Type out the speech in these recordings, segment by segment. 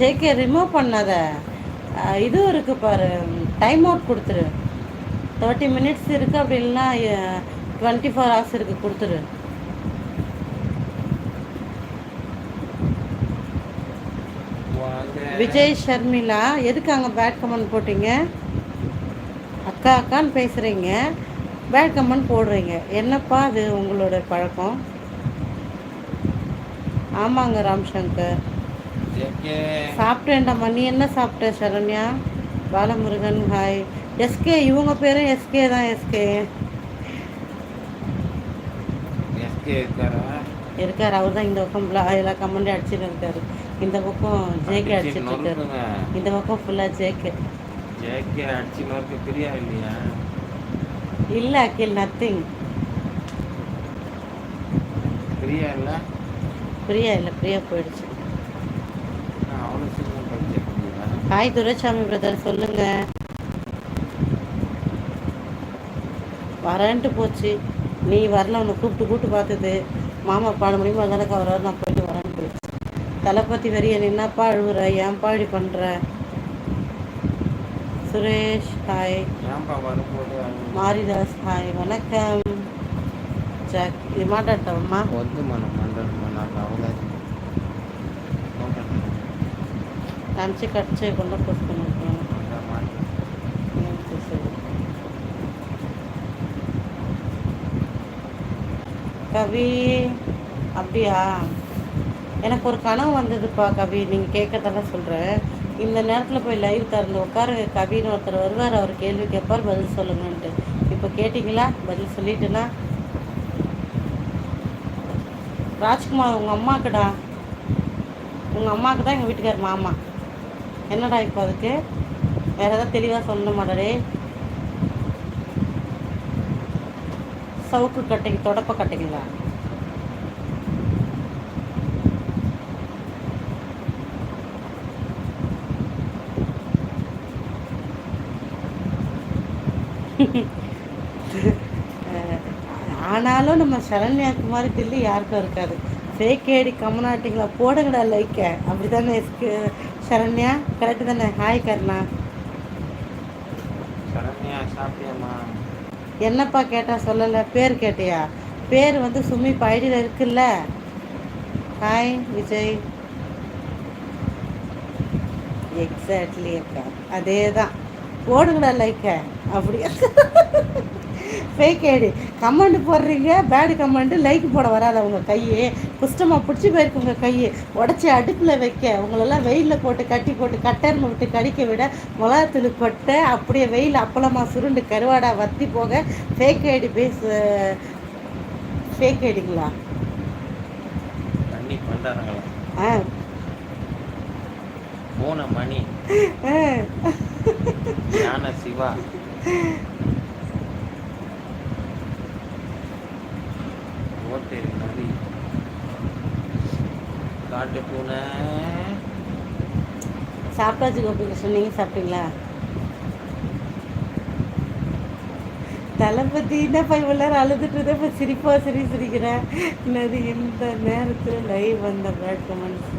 JK remove பண்ணாத. இதுவும் இருக்கு பாரு. டைம் அவுட் கொடுத்துரு. தேர்ட்டி மினிட்ஸ் இருக்கு அப்படி இல்லைன்னா டுவெண்ட்டி ஃபோர் ஹவர்ஸ் இருக்கு கொடுத்துரு. விஜய் ஷர்மிளா எதுக்கு அங்கே பேட் கமெண்ட் போட்டீங்க? அக்கா அக்கான்னு பேசுகிறீங்க பேட் கமெண்ட் போடுறீங்க. என்னப்பா அது உங்களோட பழக்கம்? ஆமாங்க ராம்சங்கர். சாப்பிட்டேன்டாம்மா நீ என்ன சாப்பிட்ட சரண்யா? பாலமுருகன் ஹாய் எஸ்கே இவங்க பேரும் எஸ்கே தான் எஸ்கே எஸ்கே இருக்காரா? அவர் தான் இந்த பக்கம் எல்லா கமெண்ட்டும் அடிச்சுட்டு இருக்காரு. இந்த பக்கம் ஜேகே அடிச்சு அடிச்சிட்டு இருக்காரு. இந்த பக்கம் ஃபுல்லாக ஜேகே ஜேகே அடிச்சு பிரியா இல்லையா? இல்லை அகில் நத்திங் பிரியா இல்ல? பிரியா இல்லை பிரியா போயிடுச்சு நான் அவ்வளோ சீக்கிரம் படிக்க முடியா ஹாய் துரைசாமி பிரதர் சொல்லுங்க. வரேன்ட்டு போச்சு. நீ வரல உன்னை கூப்பிட்டு கூப்பிட்டு பார்த்தது. மாமா பாட முடியுமா வந்தாலும் வராது நான் போயிட்டு வரேன் போயிடுச்சு. தளபதி வரிய என்னப்பா அழுகுற ஏன் பாடி பண்ணுற சுரேஷ் ஹாய். மாரிதாஸ் ஹாய். வணக்கம். ஜாக் இது மாட்டாட்டம்மா? வந்து மனம் பண்ணுறோம் நான் அவ்வளோ కంచి కట్ చేయకుండా పోసుకున్నాను ఏం చేసేది கவி அப்படியா எனக்கு ஒரு கனவு வந்ததுப்பா கவி நீங்கள் கேட்கறதெல்லாம் சொல்கிறேன் இந்த நேரத்தில் போய் லைவ் திறந்து உட்காருங்க கவின்னு ஒருத்தர் வருவார் அவர் கேள்வி கேட்பார் பதில் சொல்லுங்கன்ட்டு இப்போ கேட்டிங்களா பதில் சொல்லிட்டுனா ராஜ்குமார் உங்கள் அம்மாக்குடா உங்கள் அம்மாவுக்கு தான் எங்கள் வீட்டுக்கார் மாமா என்னடா இப்போ அதுக்கு? வேறு ஏதாவது தெளிவாக சொல்ல மாட்டாரே சவுக்கு கட்டைக்கு தொடப்ப கட்டைங்களா ஆனாலும் நம்ம சரண்யாக்கு மாதிரி தில்லி யாருக்கும் இருக்காது. ஃபேக் ஐடி கமனாட்டிங்களா போடுங்கடா லைக்க அப்படி தானே சரண்யா கரெக்டு தானே? ஹாய் கருணா. சரண்யா சாப்பிட்டியாம்மா? என்னப்பா கேட்டா சொல்லலை? பேர் கேட்டியா? பேர் வந்து சுமி ஐடியில் இருக்குல்ல? ஹாய் விஜய். எக்ஸாக்ட்லி அக்கா. அதே தான் போடுங்கடா லைக்க அப்படி ஃபேக் ஐடி கமெண்ட் போடுறீங்க பேடு கமெண்ட் லைக் போட வராது அவங்க கையே. குஷ்டமாக பிடிச்சி போயிருக்கு உங்கள் கையை. உடச்சி அடுப்பில் வைக்க. உங்களெல்லாம் வெயிலில் போட்டு கட்டி போட்டு கட்டர்னு விட்டு கடிக்க விட மிளகாத்தூள் கொட்டை அப்படியே வெயில் அப்பளமா சுருண்டு கருவாடா வத்தி போக ஃபேக் ஐடி பேஸ் ஃபேக் ஐடிங்களா ஆ. மூணு மணி. ஞான சிவா ஓட்டேரி நதி காட்டு பூனை. சாப்பிட்டாச்சு கோபிகிருஷ்ணன் நீங்கள் சாப்பிட்டீங்களா? தளபதி என்னப்பா இவ்வளோ நேரம் அழுதுட்டு இருந்தேன் இப்போ சிரிப்பா சிரி சிரிக்கிறேன் என்னது இந்த நேரத்தில் லைவ் வந்த பேட் கமெண்ட்ஸ்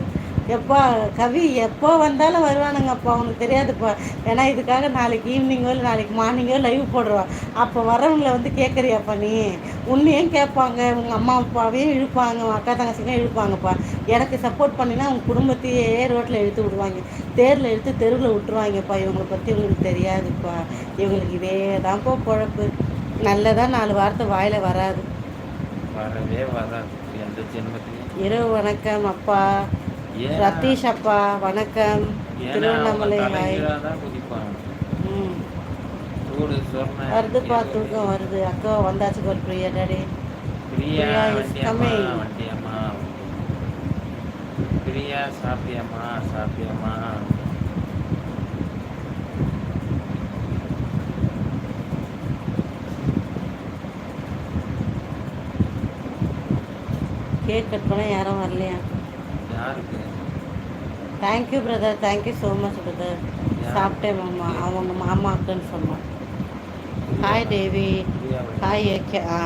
எப்பா கவி எப்போ வந்தாலும் வருவானுங்கப்பா உனக்கு தெரியாதுப்பா. ஏன்னா இதுக்காக நாளைக்கு ஈவினிங்கோ இல்லை நாளைக்கு மார்னிங்கோ லைவ் போடுவான் அப்போ வரவங்கள வந்து கேட்குறியாப்பா நீ? உன்னையும் கேட்பாங்க. உங்கள் அம்மா அப்பாவையும் இழுப்பாங்க. அக்கா தங்கச்சிங்க இழுப்பாங்கப்பா. எனக்கு சப்போர்ட் பண்ணினா உங்கள் குடும்பத்தையே ரோட்டில் இழுத்து விடுவாங்க. தேரில் இழுத்து தெருவில் விட்டுருவாங்கப்பா. இவங்களை பற்றி உங்களுக்கு தெரியாதுப்பா. இவங்களுக்கு இதே தான்ப்பா பொழப்பு. நல்லதா நாலு வார்த்தை வாயில் வராது. வரவே வராது. எந்த ஜென்மத்திலையும். இரவு வணக்கம் அப்பா. ரத்தீஷ் அப்பா வணக்கம். திருவண்ணாமலை ஹாய். ம். வருதுப்பா தூக்கம் வருது. அக்கா வந்தாச்சு ஒரு பிரியா டாடி. பிரியா. வண்டியம்மா பிரியா சாப்பிட்டியம்மா சாப்பிட்டியம்மா கேக் கட் பண்ண யாரும் வரலையா? யாருக்கு? Thank you brother thank you so much brother. சாப்பிட்டேன் மாமா அவங்க மாமாக்குன்னு சொன்னான் ஹாய் தேவி ஹாய் ஏகே ஆ.